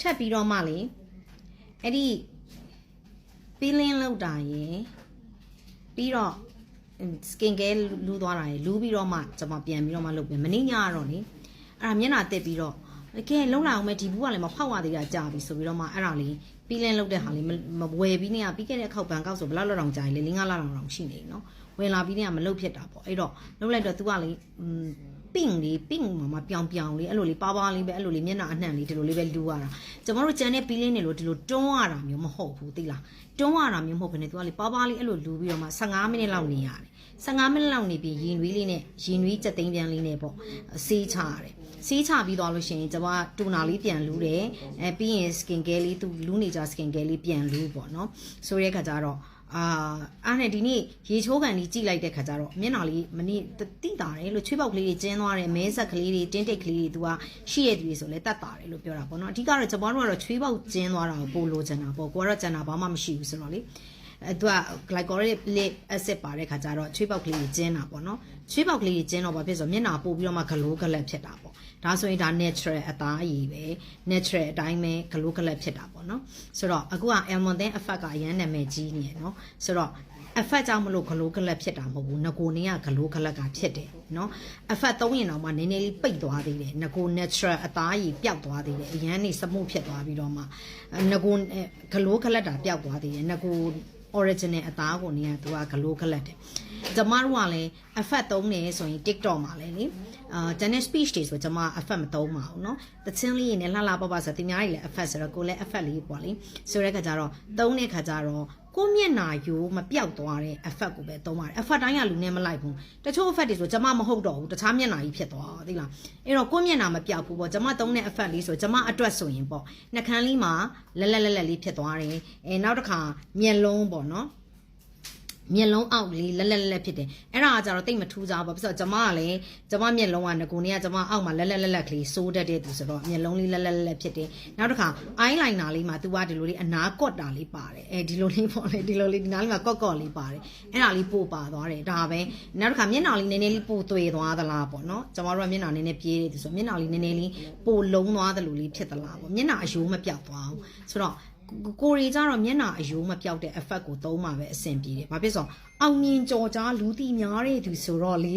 ထပ်ပြီးတော့မှလေအဲ့ဒီပီလင်းလောက်တာရယ်ပြီးတော့ skin care လူးသွားတာရယ်လူးပြီးတော့မှကျွန်မပြန်ပြီးတော့မှလုပ်ပြန်မနေ့ညကတော့လေအဲ့ဒါမျက်နှာတက်ပြီးတော့ကဲလုံးလာအောင်မယ်ဒီဘူးကလည်းမဖောက်ရသေးတာကြာပြီဆိုပြီးတော့မှအဲ့ဒါလေးပီလင်းလောက်တဲ့ဟာလေးမဝယ်ပြီးနေရပြီးခဲ့တဲ့ခောက်ပန်ကောက်ဆိုဘယ်လောက်လောက်တောင်ကြာလေ၄၅လတောင်တောင်ရှိနေနော်ဝင်လာပြီးနေရမလုတ်ဖြစ်တာပေါ့အဲ့တော့လုံးလိုက်တော့ तू ကလေ ပင့်လေးပင့်မှာမပြောင်ပြောင်လေးအဲ့လိုလေးပါးပါးလေးပဲအဲ့လိုလေးမျက်နှာအနှံ့လေးဒီလိုလေးပဲလူရတာကျမတို့ကျန်တဲ့ပီလင်းတွေလို့ဒီလိုတွန်းရတာမျိုးမဟုတ်ဘူးသိလားတွန်းရတာမျိုးမဟုတ်ဘဲနဲ့ तू ကလေပါးပါးလေးအဲ့လိုလူပြီးတော့မှ15မိနစ်လောက်နေရတယ်15မိနစ်လောက်နေပြီးရင်နွေးလေးနဲ့ရင်နွေးကြက်သိမ်းပြန်လေးနဲ့ပေါ့ဆေးချရတယ်ဆေးချပြီးသွားလို့ရှိရင်ကျမတူနာလေးပြန်လူးတယ်အဲပြီးရင် skin care လေးသူလူးနေကြ skin care လေးပြန်လူးပေါ့နော်ဆိုရဲခါကျတော့ အာအားနဲ့ဒီနေ့ရေချိုးကန်လေးကြိလိုက်တဲ့ခါကျတော့မျက်နှာလေးမနေ့တိတာတယ်လို့ချွေးပေါက်ကလေးတွေကျင်းသွားတယ်မဲဆက်ကလေးတွေတင်းတိတ်ကလေးတွေသူကရှိရတဲ့ဆိုလဲတတ်တာတယ်လို့ပြောတာပေါ့နော်အဓိကတော့ကျွန်တော်တို့ကတော့ချွေးပေါက်ကျင်းသွားတာကိုပို့လို့ချင်တာပေါ့ကိုကတော့ကျန်တာဘာမှမရှိဘူးဆိုတော့လေ အဲသူက glycolic acid ပါတဲ့ခါကျတော့ချွေးပေါက်ကလေးကြီးကျင်းတာပေါ့နော်ချွေးပေါက်ကလေးကြီးကျင်းတော့ဘာဖြစ်ဆိုမျက်နှာပို့ပြီးတော့မှဂလိုးဂလက်ဖြစ်တာပေါ့ဒါဆိုရင်ဒါ natural အသားအရည်ပဲ natural အတိုင်းပဲဂလိုးဂလက်ဖြစ်တာပေါ့နော်ဆိုတော့အခုက almond effect ကအရန်နာမည်ကြီးနေရနော်ဆိုတော့ effect ကြောင့်မလို့ဂလိုးဂလက်ဖြစ်တာမဟုတ်ဘူးငကိုနေကဂလိုးဂလက်ကဖြစ်တယ်နော် effect သုံးရင်တော့မှနည်းနည်းလေးပိတ်သွားသေးတယ်ငကို natural အသားအရည်ပျောက်သွားသေးတယ်အရန်နေစမှုဖြစ်သွားပြီးတော့မှငကိုဂလိုးဂလက်တာပျောက်သွားသေးတယ်ငကို original အသားကိုနေကသူကဂလိုးဂလက်တယ်ကျမတို့ကလည်း effect သုံးနေဆိုရင် TikTok မှာလည်းလေအာ Danish speech တွေဆိုကျမ effect မသုံးပါဘူးเนาะတချင်းလေးနဲ့လှလှပပဆိုတင်များကြီးလည်း effect ဆိုတော့ကိုလည်း effect လေးပေါ့လေဆိုတဲ့ခါကျတော့သုံးတဲ့ခါကျတော့ကိုမျက်နာယိုးမပြောက်သွားတဲ့ effect ကိုပဲသုံးပါတယ် effect တိုင်းကလူနဲ့မလိုက်ဘူးတချို့ effect တွေဆိုကျမမဟုတ်တော့ဘူးတခြားမျက်နာကြီးဖြစ်သွားသိလားအဲ့တော့ကိုမျက်နာမပြောက်ဘူးပေါ့ကျမသုံးတဲ့ effect လေးဆိုကျမအတွက်ဆိုရင်ပေါ့နှကန်းလေးမှာလက်လက်လက်လက်လေးဖြစ်သွားတယ်အဲနောက်တစ်ခါမျက်လုံးပေါ့နော် မျက်လုံးအောက်လေးလက်လက်လက်လက်ဖြစ်တယ်အဲ့ဒါကကြတော့တိတ်မထူးကြဘူးဘာဖြစ်လို့ကျမကလည်းကျမမျက်လုံးကငကိုနေကကျမအောက်မှာလက်လက်လက်လက်ကလေးစိုးတတ်တဲ့သူဆိုတော့မျက်လုံးလေးလက်လက်လက်လက်ဖြစ်တယ်နောက်တစ်ခါ eyeliner လေးမှာ तू ကဒီလိုလေးအနာကော့တာလေးပါတယ်အဲဒီလိုလေးပေါ့လေဒီလိုလေးဒီနားလေးမှာကော့ကော့လေးပါတယ်အဲ့ဒါလေးပို့ပါသွားတယ်ဒါပဲနောက်တစ်ခါမျက်နှာလေးနည်းနည်းလေးပို့သွေသွားသလားပေါ့နော်ကျမတို့ကမျက်နှာနည်းနည်းပြေးတယ်သူဆိုမျက်နှာလေးနည်းနည်းလေးပို့လုံးသွားသလိုလေးဖြစ်သလားပေါ့မျက်နှာအယိုးမပြောက်သွားဘူးဆိုတော့ ကိုရီကြတော့မျက်နှာအယိုးမပြောက်တဲ့ effect ကိုသုံးမှာပဲအဆင်ပြေတယ်။ဘာဖြစ်ဆိုအောင်မြင်ကြော်ကြားလူတီများတဲ့သူဆိုတော့လေ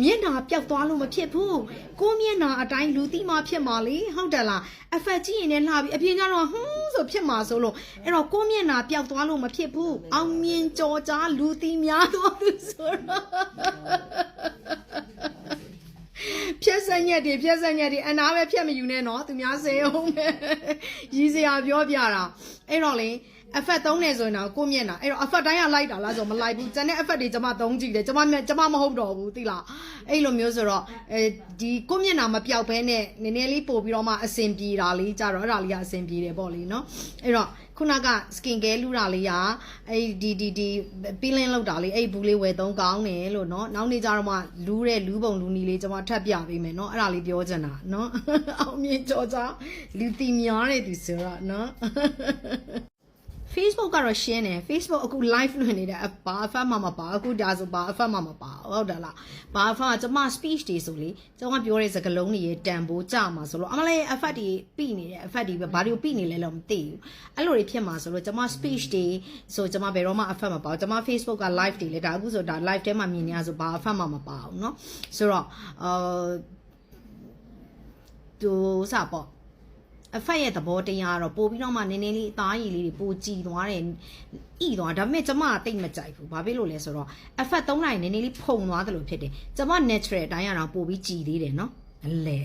မျက်နှာပျောက်သွားလို့မဖြစ်ဘူးကိုမျက်နှာအတိုင်းလူတီမှဖြစ်မှာလေဟုတ်တယ်လားအဖက်ကြည့်ရင်လည်းလှပြီးအပြင်ကျတော့ဟွန်းဆိုဖြစ်မှာဆိုလို့အဲ့တော့ကိုမျက်နှာပျောက်သွားလို့မဖြစ်ဘူးအောင်မြင်ကြော်ကြားလူတီများတော့သူဆိုတော့ဖြက် ဆက်ညက်တွေဖြက်ဆက်ညက်တွေအနာပဲဖြက်မယူနဲ့နော်သူများစေအောင်ပဲရီစရာပြောပြတာအဲ့တော့လေ effect သုံးနေဆိုရင်တော့ကိုမျက်နှာအဲ့တော့ effect တိုင်းကလိုက်တာလားဆိုမလိုက်ဘူးကျန်တဲ့ effect တွေကျွန်မသုံးကြည့်တယ်ကျွန်မမျက်ကျွန်မမဟုတ်တော့ဘူးသိလားအဲ့လိုမျိုးဆိုတော့အဲဒီကိုမျက်နှာမပြောက်ဘဲနဲ့နည်းနည်းလေးပို့ပြီးတော့မှအဆင်ပြေတာလေးကြတော့အဲ့ဒါလေးကအဆင်ပြေတယ်ပေါ့လေနော်အဲ့တော့ခုနက skin care လူတာလေးကအဲ့ဒီဒီဒီ peeling လောက်တာလေးအဲ့ဘူးလေးဝယ်သုံးကောင်းတယ်လို့နော်နောက်နေ့ကျတော့မှလူးတဲ့လူးပုံလူနီလေးကျွန်မထပ်ပြပေးမယ်နော်အဲ့ဒါလေးပြောချင်တာနော်အောင်မြင်ကြောကြလူတီများတဲ့သူဆိုတော့နော် Facebook ကတော့ရှင်းတယ် Facebook အခု live လွှင့်နေတယ်အဘာအဖတ်မှမပါအခုဒါဆိုဘာအဖတ်မှမပါဟုတ်တယ်လားဘာအဖတ်ကကျွန်မ speech တွေဆိုလေကျွန်မပြောတဲ့စကားလုံးတွေရဲ့တန်ဖိုးကြမှာဆိုလို့အမလေးအဖတ်တွေပြနေတယ်အဖတ်တွေပဲဘာတွေကိုပြနေလဲလို့မသိဘူးအဲ့လိုတွေဖြစ်မှာဆိုလို့ကျွန်မ speech တွေဆိုကျွန်မဘယ်တော့မှအဖတ်မပါဘူးကျွန်မ Facebook က live တွေလေဒါအခုဆိုဒါ live ထဲမှာမြင်နေရဆိုဘာအဖတ်မှမပါဘူးเนาะဆိုတော့အာတူစပေါ့ အဖက်ရဲ့သဘောတရားကတော့ပို့ပြီးတော့မှနည်းနည်းလေးအသားရည်လေးတွေပိုကြည်သွားတယ်ဣသွားဒါပေမဲ့ကျမကတိတ်မကြိုက်ဘူးဘာဖြစ်လို့လဲဆိုတော့အဖက်သုံးလိုက်နည်းနည်းလေးဖုံသွားတယ်လို့ဖြစ်တယ်ကျမ natural အတိုင်းအတော့ပို့ပြီးကြည်သေးတယ်နော်အလဲ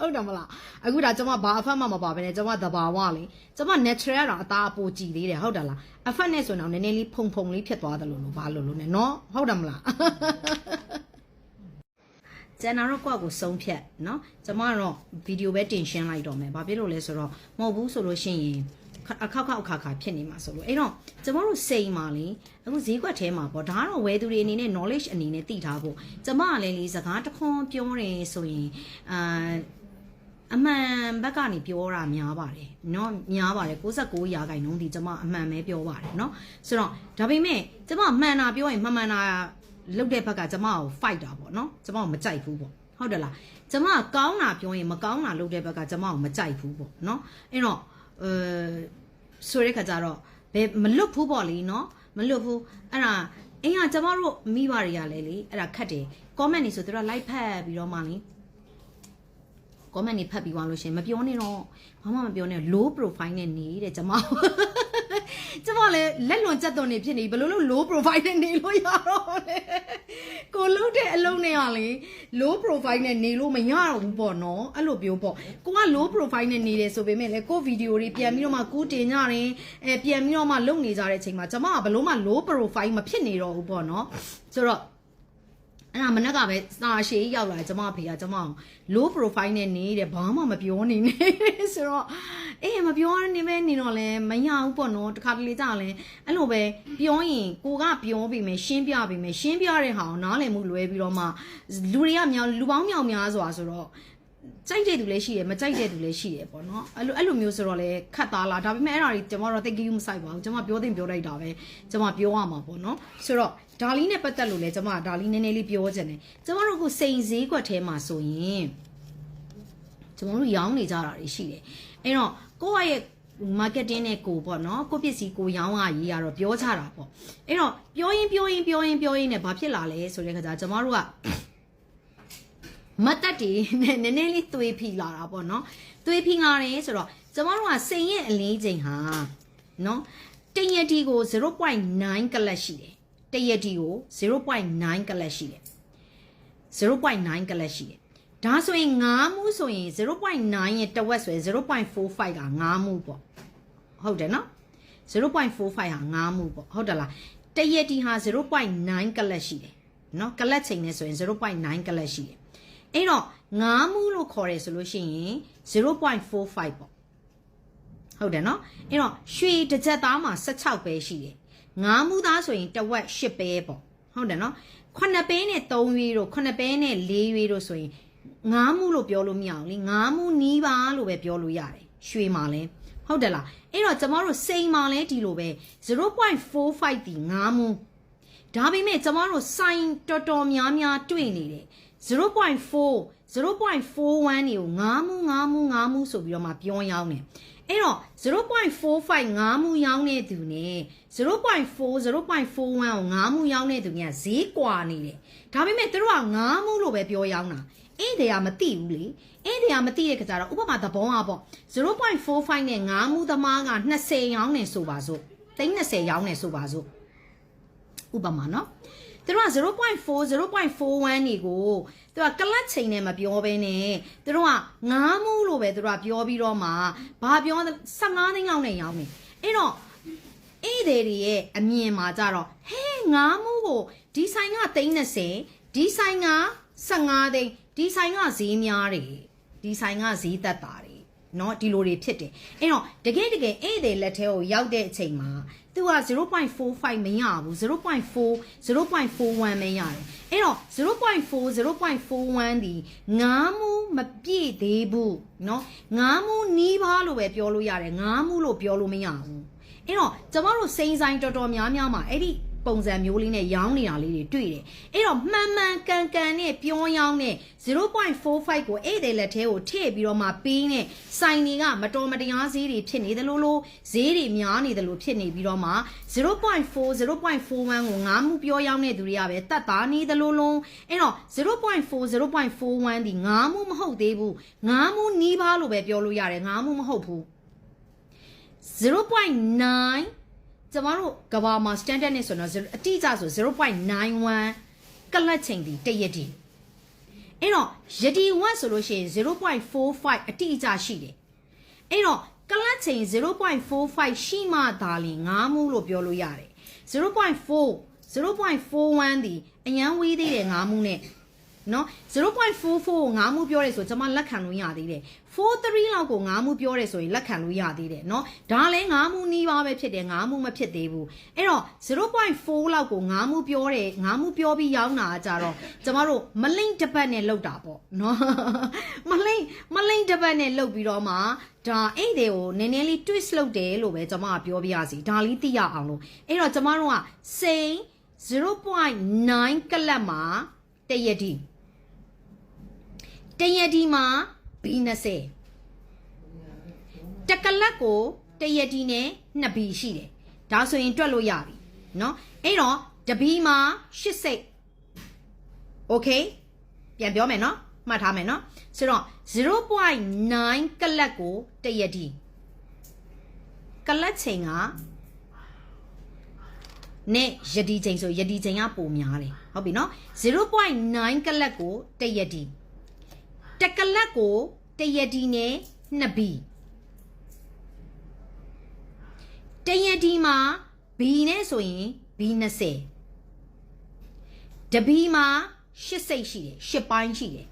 ဟုတ်တယ်မလားအခုဒါကျမဘာအဖက်မှမပါဘဲနဲ့ကျမသဘာဝလေကျမ natural ကတော့အသားပိုကြည်သေးတယ်ဟုတ်တယ်လားအဖက်နဲ့ဆိုတော့နည်းနည်းလေးဖုံဖုံလေးဖြစ်သွားတယ်လို့လို့ဘာလို့လို့နဲ့နော်ဟုတ်တယ်မလား ကျန်တာတော့ကိုယ့်ကိုဆုံးဖြတ်เนาะကျမကတော့ဗီဒီယိုပဲတင်ရှင်းလိုက်တော့မယ်ဘာဖြစ်လို့လဲဆိုတော့မဟုတ်ဘူးဆိုလို့ရှိရင်အခောက်ခောက်အခါခါဖြစ်နေမှာဆိုလို့အဲ့တော့ကျမတို့စိန်ပါလေအခုဈေးကွက်ထဲမှာပေါ့ဒါကတော့ဝယ်သူတွေအနေနဲ့ knowledge အနေနဲ့သိထားဖို့ကျမကလည်းလေစကားတစ်ခွန်းပြောတယ်ဆိုရင်အာအမှန်ဘက်ကနေပြောတာများပါတယ်เนาะများပါတယ်69ရာခိုင်နှုန်းဒီကျမအမှန်ပဲပြောပါတယ်เนาะဆိုတော့ဒါပေမဲ့ကျမမှန်တာပြောရင်မှန်မှန်တာ လုတ်တဲ့ဘက်ကကျမကို fight တာပေါ့နော်ကျမကိုမကြိုက်ဘူးပေါ့ဟဟုတ်တယ်လားကျမကကောင်းတာပြောရင်မကောင်းတာလုပ်တဲ့ဘက်ကကျမကိုမကြိုက်ဘူးပေါ့နော်အဲ့တော့အဲဆိုတဲ့ခါကျတော့ဘယ်မလွတ်ဘူးပေါ့လေနော်မလွတ်ဘူးအဲ့ဒါအင်းကကျမတို့မိဘတွေကလည်းလေအဲ့ဒါခတ်တယ် comment နေဆိုသူတို့ like ဖတ်ပြီးတော့မှလေ comment နေဖတ်ပြီးသွားလို့ရှရင်မပြောနဲ့တော့ဘာမှမပြောနဲ့ low profile နဲ့နေတဲ့ကျမ ကျမလည်းလက်လွန်ကြက်သွန်နေဖြစ်နေဘယ်လိုလို့ low profile နဲ့နေလို့ရတော့လဲကိုလုံးတဲ့အလုံးနဲ့ကလေ low profile နဲ့နေလို့မရတော့ဘူးပေါ့နော်အဲ့လိုပြောပေါ့ကိုက low profile နဲ့နေတယ်ဆိုပေမဲ့လည်းကိုဗီဒီယိုတွေပြန်ပြီးတော့မှကူးတင်ကြတယ်အဲပြန်ပြီးတော့မှလုပ်နေကြတဲ့အချိန်မှာကျမကဘယ်လို့မှ low profile မဖြစ်နေတော့ဘူးပေါ့နော်ဆိုတော့ အဲ့ဒါမနေ့ကပဲစာရှည်ရောက်လာတယ်ကျမအဖေကကျမအောင် low profile နဲ့နေတဲ့ဘာမှမပြောနေနဲ့ဆိုတော့အေးမပြောနေမဲနေတော့လဲမရဘူးပေါ့နော်တခါတလေကြာလဲအဲ့လိုပဲပြောရင်ကိုကပြောပြီးမယ်ရှင်းပြပြီးမယ်ရှင်းပြတဲ့ဟာကိုနားလည်မှုလွဲပြီးတော့မှလူတွေကမြောင်လူပေါင်းမြောင်များစွာဆိုတော့ ကြိုက်တဲ့သူလည်းရှိတယ်မကြိုက်တဲ့သူလည်းရှိတယ်ပေါ့နော်အဲ့လိုအဲ့လိုမျိုးဆိုတော့လေခတ်သားလားဒါပေမဲ့အဲ့ဒါတွေကျွန်တော်တို့သိကိယူမဆိုင်ပါဘူးကျွန်မပြောသိပြောလိုက်တာပဲကျွန်မပြောရမှာပေါ့နော်ဆိုတော့ဒါလီနဲ့ပတ်သက်လို့လဲကျွန်မဒါလီနည်းနည်းလေးပြောချင်တယ်ကျွန်မတို့ကစိန်စည်းကွက်ထဲမှာဆိုရင်ကျွန်တော်တို့ရောင်းနေကြတာတွေရှိတယ်အဲ့တော့ကိုယ့်ရဲ့ marketing နဲ့ကိုပေါ့နော်ကိုပစ္စည်းကိုရောင်းရရေးရတော့ပြောချတာပေါ့အဲ့တော့ပြောရင်ပြောရင်ပြောရင်ပြောရင်နဲ့ဘာဖြစ်လာလဲဆိုတဲ့ခါကျကျွန်တော်တို့က မတ်တက်တွေနဲ့နည်းနည်းလေးသွေးဖိလာတာပေါ့နော်သွေးဖိလာတယ်ဆိုတော့ကျမတို့ကစိန်ရဲ့အလင်းချိန်ဟာနော်တရက်ဒီကို0.9ကလတ်ရှိတယ်တရက်ဒီကို0.9ကလတ်ရှိတယ်0.9ကလတ်ရှိတယ်ဒါဆိုရင်9မှုဆိုရင်0.9ရဲ့တဝက်ဆိုရင်0.45က9မှုပေါ့ဟုတ်တယ်နော်0.45ဟာ9မှုပေါ့ဟုတ်တယ်လားတရက်ဒီဟာ0.9ကလတ်ရှိတယ်နော်ကလတ်ချိန်နဲ့ဆိုရင်0.9ကလတ်ရှိတယ် အဲ့တော့9မှုလို့ခေါ်တယ်ဆိုလို့ရှိရင်0.45ပေါ့ဟုတ်တယ်နော်အဲ့တော့ရွှေတစ်ကြက်သားမှာ16ပဲရှိတယ်9မှုသားဆိုရင်တဝက်10ပဲပေါ့ဟုတ်တယ်နော်9ပဲနဲ့3ရွေးတို့9ပဲနဲ့4ရွေးတို့ဆိုရင်9မှုလို့ပြောလို့မရအောင်လေ9မှုနီးပါလို့ပဲပြောလို့ရတယ်ရွှေမှာလဲဟုတ်တယ်လားအဲ့တော့ကျမတို့စိန်မှာလဲဒီလိုပဲ0.45ဒီ9မှုဒါပေမဲ့ကျမတို့စိုင်တော်တော်များများတွေ့နေတယ် 0.4 0.41တွေကို9မှု9မှု9မှုဆိုပြီးတော့မှပြောင်းရောင်းတယ်အဲ့တော့0.45 9မှုရောင်းတဲ့သူနဲ့0.4 0.41ကို9မှုရောင်းတဲ့သူကဈေးကွာနေတယ်ဒါပေမဲ့သူတို့က9မှုလို့ပဲပြောရောင်းတာအဲ့တည်းကမသိဘူးလေအဲ့တည်းကမသိတဲ့ခါကျတော့ဥပမာသဘောอ่ะပေါ့0.45နဲ့9မှုသမားက20ရောင်းနေဆိုပါစို့30ရောင်းနေဆိုပါစို့ဥပမာနော် သူတို့က0.4 0.41နေကိုသူကကလတ်ချိန်နဲ့မပြောဘဲနဲ့သူတို့က9မှုလို့ပဲသူတို့ကပြောပြီးတော့မှဘာပြော15သိန်းလောက်နဲ့ရောင်းနေအဲ့တော့ဧည့်သည်တွေရဲ့အမြင်မှာကြတော့ဟဲ9မှုကိုဒီဆိုင်က30ဒီဆိုင်က15သိန်းဒီဆိုင်ကဈေးများတယ်ဒီဆိုင်ကဈေးသက်တာတယ်เนาะဒီလိုတွေဖြစ်တယ်အဲ့တော့တကယ်တကယ်ဧည့်သည်လက်ထဲကိုရောက်တဲ့အချိန်မှာ သူက0.45မရဘူး0.4 0.41ပဲရတယ်အဲ့တော့0.4 0.41ဒီ9မှုမပြည့်သေးဘူးเนาะ9မှုနီးပါးလို့ပဲပြောလို့ရတယ်9မှုလို့ပြောလို့မရဘူးအဲ့တော့ကျမတို့စိန်ဆိုင်တော်တော်များများမှာအဲ့ဒီ ပုံစံမျိုးလေးနဲ့ရောင်းနေတာလေးတွေတွေ့တယ်။အဲ့တော့မှန်မှန်ကန်ကန်နဲ့ပြောင်းရောင်းနဲ့0.45ကိုဧည့်သည်လက်ထဲကိုထည့်ပြီးတော့မှပေးနဲ့စိုင်တွေကမတော်မတရားဈေးတွေဖြစ်နေတယ်လို့လို့ဈေးတွေများနေတယ်လို့ဖြစ်နေပြီးတော့မှ0.4 0.41ကိုငါးမှုပြောရောင်းတဲ့သူတွေကပဲတတ်တာနေတယ်လို့လုံးအဲ့တော့0.4 0.41ဒီငါးမှုမဟုတ်သေးဘူးငါးမှုနီးပါးလို့ပဲပြောလို့ရတယ်ငါးမှုမဟုတ်ဘူး0.9 ကျမတို့ကဘာမှာ standard နဲ့ဆိုတော့အတိအကျဆို0.91ကလတ်ချိန်ဒီတရက်ဒီအဲ့တော့ယတိဝတ်ဆိုလို့ရှိရင်0.45အတိအကျရှိတယ်အဲ့တော့ကလတ်ချိန်0.45ရှိမှသာလျှင်9မှုလို့ပြောလို့ရတယ်0.4 0.41ဒီအရန်ဝေးသေးတယ်9မှုနဲ့ နော်0.44ကို9မှုပြောရဲဆိုကျွန်မလက်ခံလို့ရသေးတယ်43လောက်ကို9မှုပြောရဲဆိုရင်လက်ခံလို့ရသေးတယ်နော်ဒါလည်း9မှုနီးပါးပဲဖြစ်တယ်9မှုမဖြစ်သေးဘူးအဲ့တော့0.4လောက်ကို9မှုပြောတယ်9မှုပြောပြီးရောင်းတာကြတော့ကျွန်မတို့မလိမ့်တစ်ပတ်နဲ့လောက်တာပေါ့နော်မလိမ့်မလိမ့်တစ်ပတ်နဲ့လောက်ပြီးတော့မှဒါအဲ့ဒီကိုနည်းနည်းလေး twist လုပ်တယ်လို့ပဲကျွန်မကပြောပြရစီဒါလေးသိရအောင်လို့အဲ့တော့ကျွန်မတို့ကစိန်0.9ကလပ်မှာတရက်ဒီ တရက်ဒီမှာ B20 တကလက်ကိုတရက်ဒီနဲ့2 B ရှိတယ်ဒါဆိုရင်တွက်လို့ရပြီเนาะအဲ့တော့တဘီမှာ8စိတ် okay ပြန်ပြောမယ်เนาะမှတ်ထားမယ်เนาะဆိုတော့0.9ကလတ်ကိုတရက်ဒီကလတ်ချိန်ကနဲ့ယတိချိန်ဆိုယတိချိန်ကပိုများတယ်ဟုတ်ပြီเนาะ0.9ကလတ်ကိုတရက်ဒီ တကလတ်ကိုတရဒီနဲ့နှစ်ဘီတရဒီမှာဘီနဲ့ဆိုရင်ဘီ20တဘီမှာ8စိတ်ရှိတယ်8ပိုင်းရှိတယ်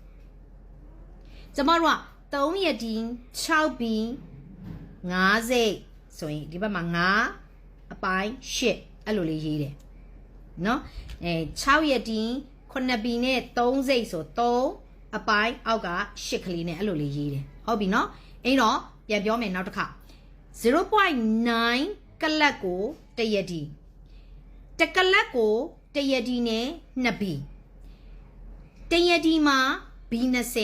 ကျမတို့က3ရဒီ6ဘီ9စိတ်ဆိုရင်ဒီဘက်မှာ9အပိုင်း8အဲ့လိုလေးရေးတယ်နော်အဲ6ရဒီ9ဘီနဲ့3စိတ်ဆို3 အပိုင်းအောက်က8ကလေးနဲ့အဲ့လိုလေးရေးတယ်ဟုတ်ပြီเนาะအဲ့တော့ပြန်ပြောမယ်နောက်တစ်ခါ0.9ကလတ်ကိုတရက်ဒီတကလတ်ကိုတရက်ဒီနဲ့2ဘီတရက်ဒီမှာ B20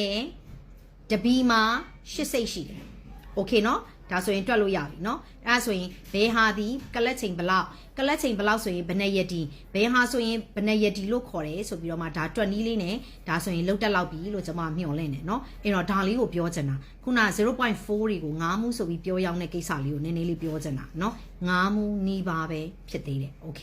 တဘီမှာ8စိတ်ရှိတယ်โอเคเนาะ ဒါဆိုရင်တွက်လို့ရပြီเนาะအဲဒါဆိုရင်ဘယ်ဟာဒီကလတ်ချိန်ဘလောက်ကလတ်ချိန်ဘလောက်ဆိုရင်ဘယ်နှစ်ရက်ဒီဘယ်ဟာဆိုရင်ဘယ်နှစ်ရက်ဒီလို့ခေါ်တယ်ဆိုပြီးတော့မှဒါတွက်နီးလေးနဲ့ဒါဆိုရင်လောက်တက်လောက်ပြီလို့ကျွန်မမျှော်လင့်တယ်เนาะအဲ့တော့ဒါလေးကိုပြောချင်တာခုန0.4တွေကို9မှုဆိုပြီးပြောရောက်တဲ့ကိစ္စလေးကိုနည်းနည်းလေးပြောချင်တာเนาะ9မှုနီးပါပဲဖြစ်သေးတယ်โอเค